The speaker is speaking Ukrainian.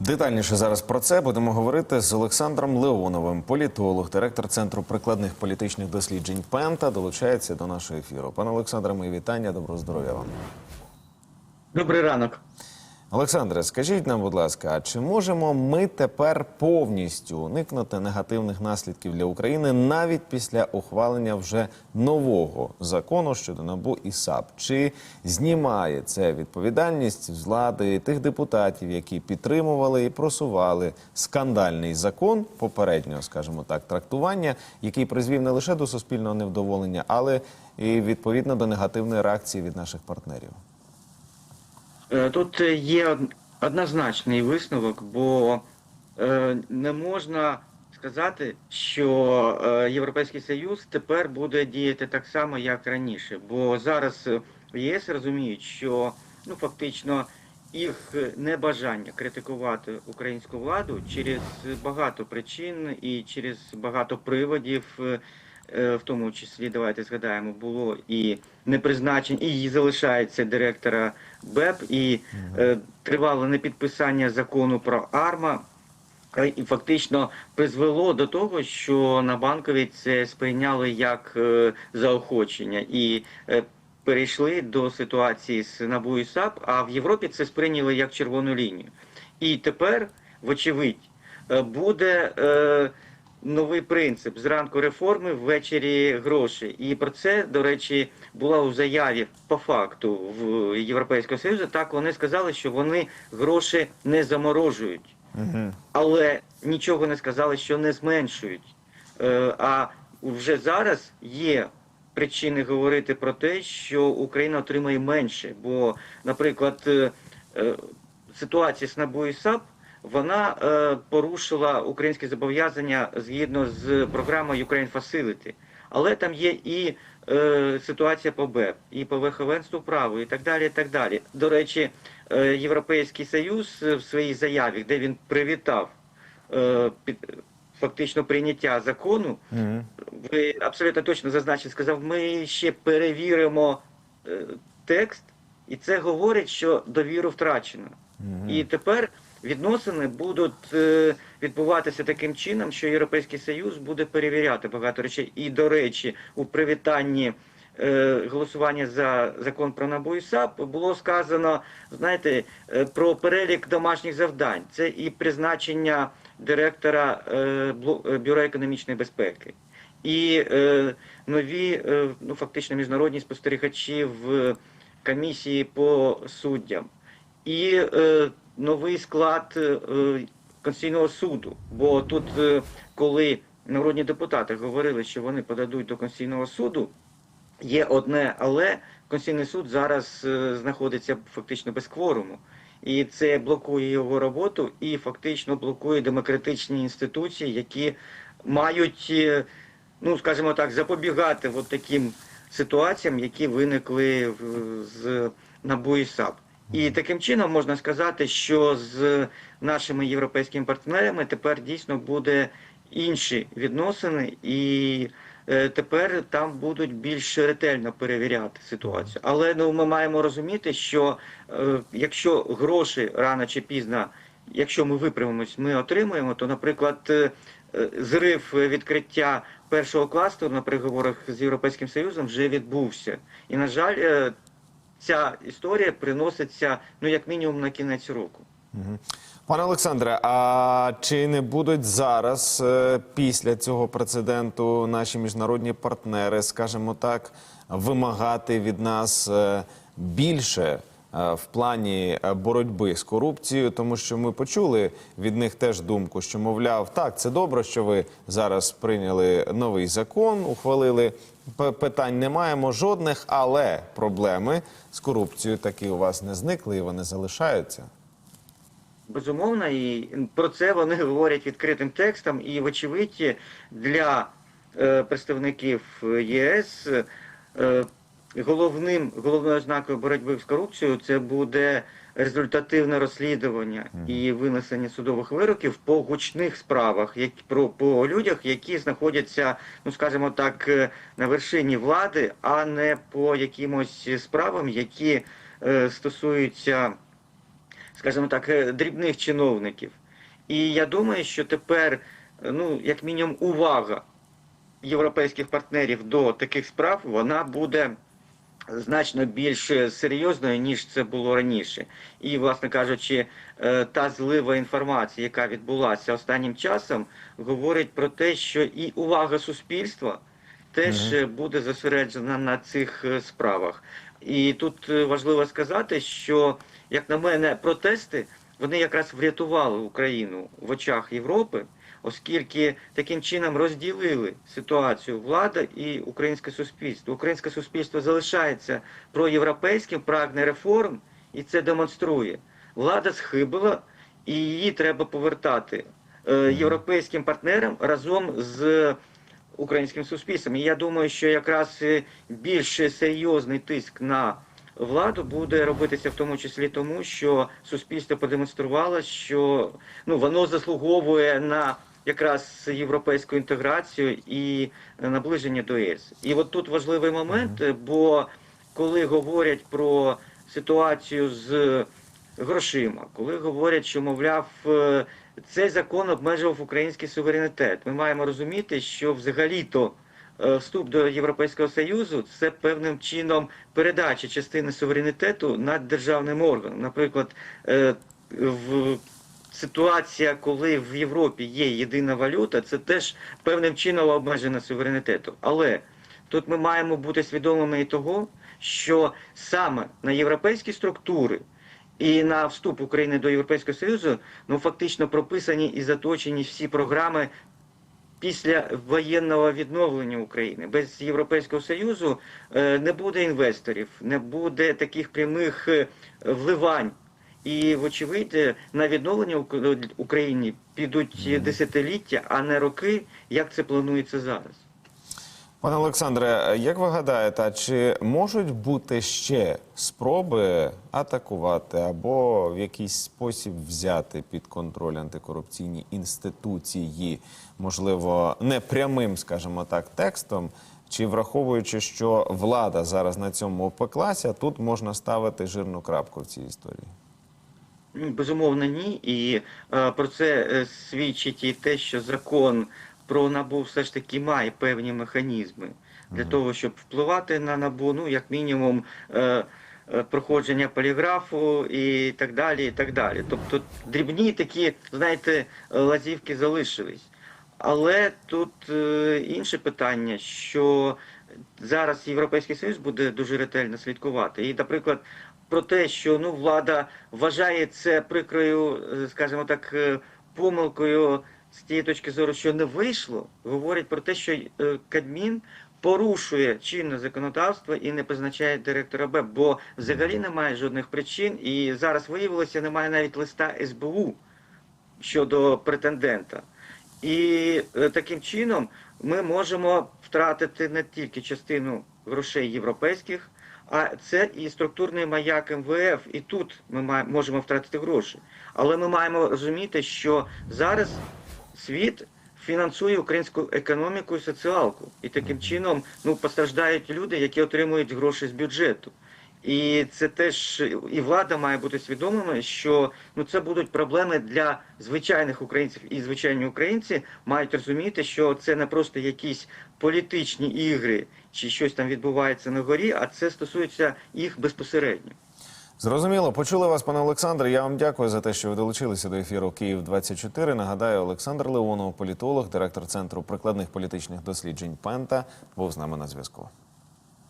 Детальніше зараз про це будемо говорити з Олександром Леоновим, політолог, директор центру прикладних політичних досліджень Пента, долучається до нашого ефіру. Пане Олександре, мої вітання, доброго здоров'я вам. Добрий ранок. Олександре, скажіть нам, будь ласка, а чи можемо ми тепер повністю уникнути негативних наслідків для України навіть після ухвалення вже нового закону щодо НАБУ і САП? Чи знімає це відповідальність з влади тих депутатів, які підтримували і просували скандальний закон попереднього, скажімо так, трактування, який призвів не лише до суспільного невдоволення, але і відповідно до негативної реакції від наших партнерів? Е, Тут е, є однозначний висновок, бо е, не можна сказати, що Європейський Союз тепер буде діяти так само, як раніше. Бо зараз в єС розуміють, що ну фактично їх небажання критикувати українську владу через багато причин і через багато приводів. Е, В тому числі, давайте згадаємо, було і непризначень, і залишається директора БЕП, і е, тривале непідписання закону про АРМА. е, І фактично призвело до того, що на банковій це сприйняли як е, заохочення і е, перейшли до ситуації з НАБУ і САП, а в Європі це сприйняли як червону лінію. І тепер, вочевидь, буде е, новий принцип зранку реформи, ввечері гроші. І про це, до речі, була у заяві по факту в Європейського Союзу. Так вони сказали, що вони гроші не заморожують Угу. але нічого не сказали, що не зменшують. Е, а вже зараз є причини говорити про те, що Україна отримає менше. Бо, наприклад, е, е, ситуація з НАБУ і САП вона е, порушила українські зобов'язання згідно з програмою Ukraine Facility. Але там є і е, ситуація по БЕП, і по верховенству права, і так далі. і так далі. До речі, е, Європейський Союз е, в своїй заяві, де він привітав е, під, фактично прийняття закону, Угу. ви абсолютно точно зазначили, сказав, ми ще перевіримо е, текст, і це говорить, що довіру втрачено. І тепер відносини будуть е, відбуватися таким чином, що Європейський Союз буде перевіряти багато речей. І, до речі, у привітанні е, голосування за закон про НАБУ і САП було сказано, знаєте, е, про перелік домашніх завдань. Це і призначення директора Бюро економічної безпеки. І е, нові, е, ну фактично міжнародні спостерігачі в комісії по суддям, і е, новий склад е, Конституційного суду. Бо тут, е, коли народні депутати говорили, що вони подадуть до Конституційного суду, є одне, але Конституційний суд зараз е, знаходиться фактично без кворуму. І це блокує його роботу і фактично блокує демократичні інституції, які мають, ну скажімо так, запобігати от таким ситуаціям, які виникли з НАБУ САП. І таким чином можна сказати, що з нашими європейськими партнерами тепер дійсно буде інші відносини, і е, тепер там будуть більш ретельно перевіряти ситуацію. Але ну ми маємо розуміти, що е, якщо гроші рано чи пізно, якщо ми виправимось, ми отримаємо, то, наприклад, е, зрив відкриття першого кластеру на переговорах з Європейським Союзом вже відбувся. І, на жаль, ця історія приноситься ну як мінімум на кінець року. Пане Олександре, а чи не будуть зараз, е, після цього прецеденту, наші міжнародні партнери, скажімо так, вимагати від нас е, більше в плані е, боротьби з корупцією, тому що ми почули від них теж думку, що мовляв, так, це добре, що ви зараз прийняли новий закон, ухвалили. Питань не маємо жодних, але проблеми з корупцією таки у вас не зникли і вони залишаються. Безумовно, і про це вони говорять відкритим текстом, і, вочевидь, для е, представників ЄС е, головним головною ознакою боротьби з корупцією це буде результативне розслідування і винесення судових вироків по гучних справах, як про по людях, які знаходяться, ну скажімо так, е, на вершині влади, а не по якимось справам, які е, стосуються скажімо так, е, дрібних чиновників. І я думаю, що тепер, ну, як мінімум, увага європейських партнерів до таких справ, вона буде значно більш серйозною, ніж це було раніше. І, власне кажучи, е, та злива інформації, яка відбулася останнім часом, говорить про те, що і увага суспільства теж е, буде зосереджена на цих е, справах. І тут е, важливо сказати, що, як на мене, протести вони якраз врятували Україну в очах Європи, оскільки таким чином розділили ситуацію влада і українське суспільство. Українське суспільство залишається проєвропейським, прагне реформ, і це демонструє. Влада схибила, і її треба повертати е, європейським партнерам разом з українським суспільством. І я думаю, що якраз е, більш серйозний тиск на владу буде робитися в тому числі тому, що суспільство продемонструвало, що ну воно заслуговує на якраз європейську інтеграцію і наближення до ЄС. І от тут важливий момент, е, бо коли говорять про ситуацію з грошима, коли говорять, що мовляв. е, Цей закон обмежував український суверенітет. Ми маємо розуміти, що взагалі-то е, вступ до Європейського Союзу це певним чином передача частини суверенітету над державним органом. Наприклад, е, в ситуація, коли в Європі є єдина валюта, це теж певним чином обмежена суверенітету. Але тут ми маємо бути свідомими і того, що саме на європейські структури і на вступ України до Європейського Союзу ну фактично прописані і заточені всі програми після воєнного відновлення України. Без Європейського Союзу е, не буде інвесторів, не буде таких прямих е, вливань. І, вочевидь, е, на відновлення Ук- України підуть десятиліття, а не роки, як це планується зараз. Пане Олександре, як ви гадаєте, а чи можуть бути ще спроби атакувати або в якийсь спосіб взяти під контроль антикорупційні інституції, можливо, не прямим, скажімо так, текстом? Чи враховуючи, що влада зараз на цьому опеклася, тут можна ставити жирну крапку в цій історії? Безумовно, ні. І е, про це е, свідчить і те, що закон про набу все ж таки має певні механізми для того, щоб впливати на набу, ну як мінімум. Е, е, Проходження поліграфу і так далі, і так далі. Тобто дрібні такі, знаєте, лазівки залишились. Але тут е, інше питання, що зараз Європейський Союз буде дуже ретельно слідкувати. І, наприклад, про те, що ну влада вважає це прикрою, е, скажімо так, е, помилкою з тієї точки зору, що не вийшло, говорить про те, що е, Кадмін порушує чинне законодавство і не призначає директора Б, бо взагалі немає жодних причин, і зараз виявилося, немає навіть листа СБУ щодо претендента. І таким чином ми можемо втратити не тільки частину грошей європейських, а це і структурний маяк МВФ. І тут ми маємо, можемо втратити гроші. Але ми маємо розуміти, що зараз світ фінансує українську економіку і соціалку. І таким чином ну, постраждають люди, які отримують гроші з бюджету. І це теж і влада має бути свідомими, що ну це будуть проблеми для звичайних українців. І звичайні українці мають розуміти, що це не просто якісь політичні ігри чи щось там відбувається на горі, а це стосується їх безпосередньо. Зрозуміло, почули вас, пане Олександре. Я вам дякую за те, що ви долучилися до ефіру Київ 24 Нагадаю, Олександр Леонов, політолог, директор центру прикладних політичних досліджень Пента, був з нами на зв'язку.